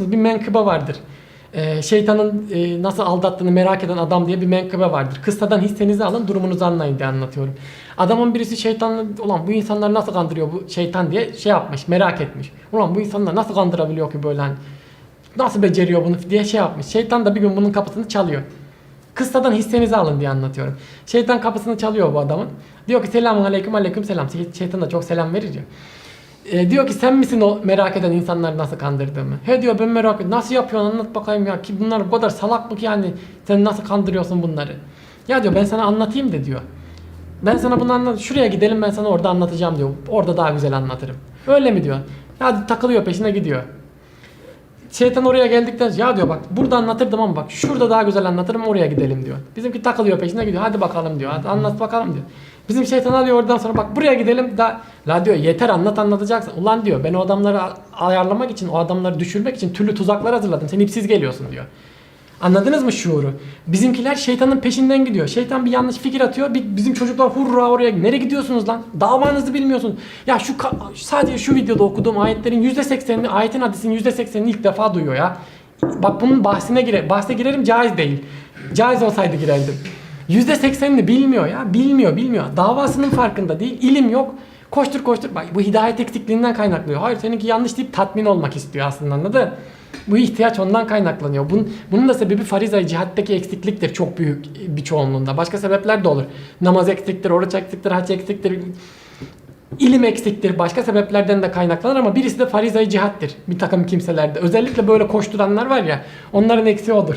bir menkıbe vardır. Ee, şeytanın e, nasıl aldattığını merak eden adam diye bir menkıbe vardır. Kıssadan hissenizi alın durumunuzu anlayın diye anlatıyorum. Adamın birisi şeytanla ulan bu insanlar nasıl kandırıyor bu şeytan diye şey yapmış merak etmiş. Ulan bu insanlar nasıl kandırabiliyor ki böyle hani nasıl beceriyor bunu diye şey yapmış. Şeytan da bir gün bunun kapısını çalıyor. Kıssadan hissenizi alın diye anlatıyorum. Şeytan kapısını çalıyor bu adamın. Diyor ki selamun aleyküm aleyküm selam. Şey- Şeytan da çok selam verir ya. E, diyor ki sen misin o merak eden insanları nasıl kandırdığımı? He diyor ben merak ediyorum. Nasıl yapıyorsun anlat bakayım ya. Ki bunlar bu kadar salak mı ki yani? Sen nasıl kandırıyorsun bunları? Ya diyor ben sana anlatayım de diyor. Ben sana bunu anlat. Şuraya gidelim ben sana orada anlatacağım diyor. Orada daha güzel anlatırım. Öyle mi diyor? Ya takılıyor peşine gidiyor. Şeytan oraya geldikten ya diyor bak burada anlatırdım ama bak şurada daha güzel anlatırım oraya gidelim diyor. Bizimki takılıyor peşine gidiyor hadi bakalım diyor hadi anlat bakalım diyor. Bizim şeytan alıyor oradan sonra bak buraya gidelim da la diyor yeter anlat anlatacaksın. Ulan diyor ben o adamları ayarlamak için o adamları düşürmek için türlü tuzaklar hazırladım sen ipsiz geliyorsun diyor. Anladınız mı şuuru? Bizimkiler şeytanın peşinden gidiyor. Şeytan bir yanlış fikir atıyor. Bir, bizim çocuklar hurra oraya. Nereye gidiyorsunuz lan? Davanızı bilmiyorsunuz. Ya şu sadece şu videoda okuduğum ayetlerin %80'ini, ayetin hadisinin %80'ini ilk defa duyuyor ya. Bak bunun bahsine gire, bahse girerim caiz değil. Caiz olsaydı girerdim. %80'ini bilmiyor ya. Bilmiyor, bilmiyor. Davasının farkında değil. İlim yok. Koştur koştur. Bak bu hidayet eksikliğinden kaynaklıyor. Hayır seninki yanlış deyip tatmin olmak istiyor aslında anladın? Bu ihtiyaç ondan kaynaklanıyor. Bunun, bunun da sebebi farizayı cihattaki eksikliktir çok büyük bir çoğunluğunda. Başka sebepler de olur. Namaz eksiktir, oruç eksiktir, hac eksiktir, ilim eksiktir. Başka sebeplerden de kaynaklanır ama birisi de farizayı cihattir bir takım kimselerde. Özellikle böyle koşturanlar var ya onların eksiği odur.